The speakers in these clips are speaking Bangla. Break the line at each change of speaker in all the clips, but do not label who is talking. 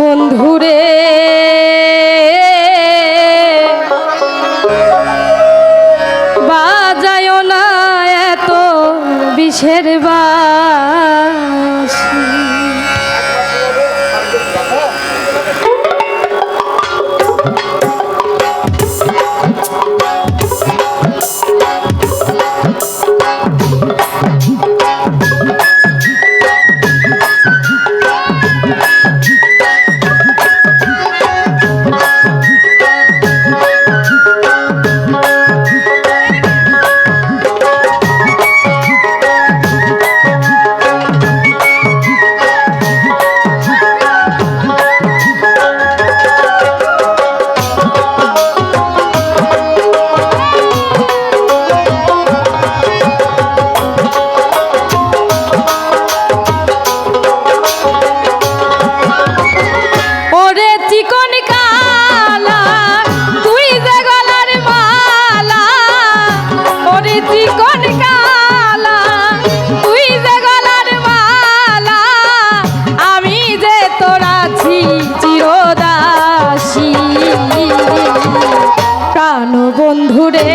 বন্ধুরে। বাজায় না এত বিষের বা চিকন কালা তুই যে গলার মালা আমি যে তোর আছি চিরদাসী। প্রাণ বন্ধুরে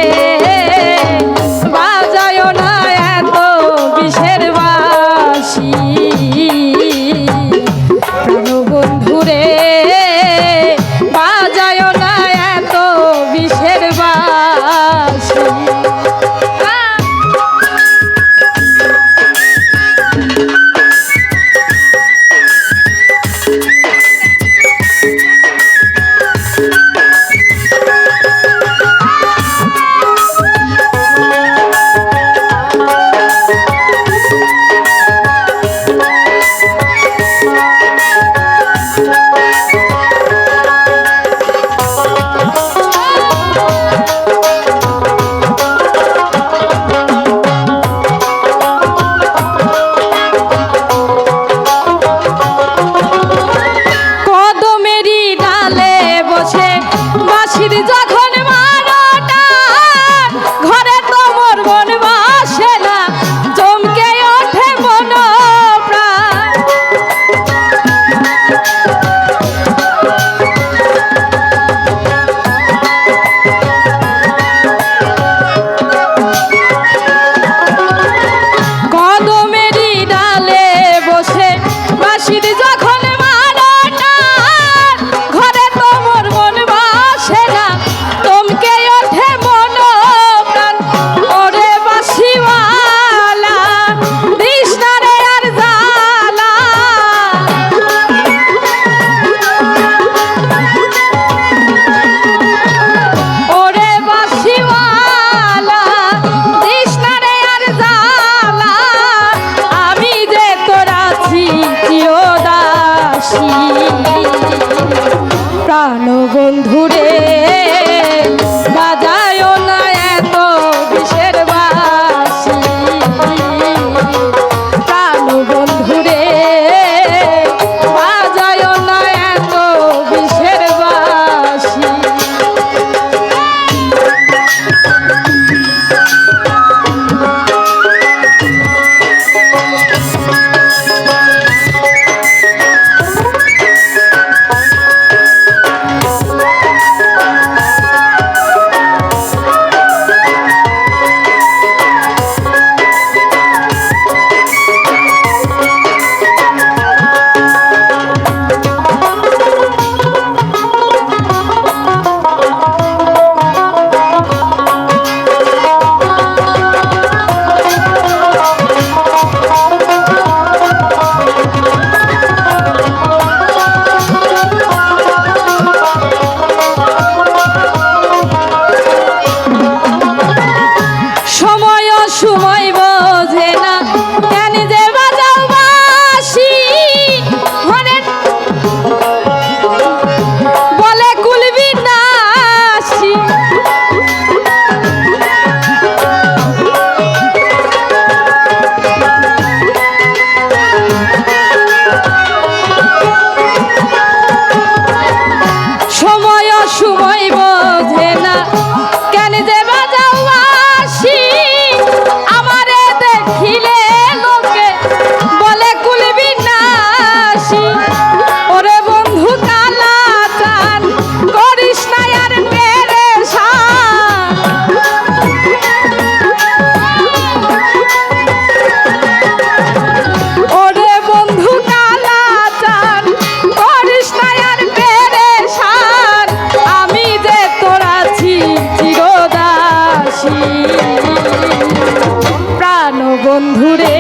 বন্ধুরে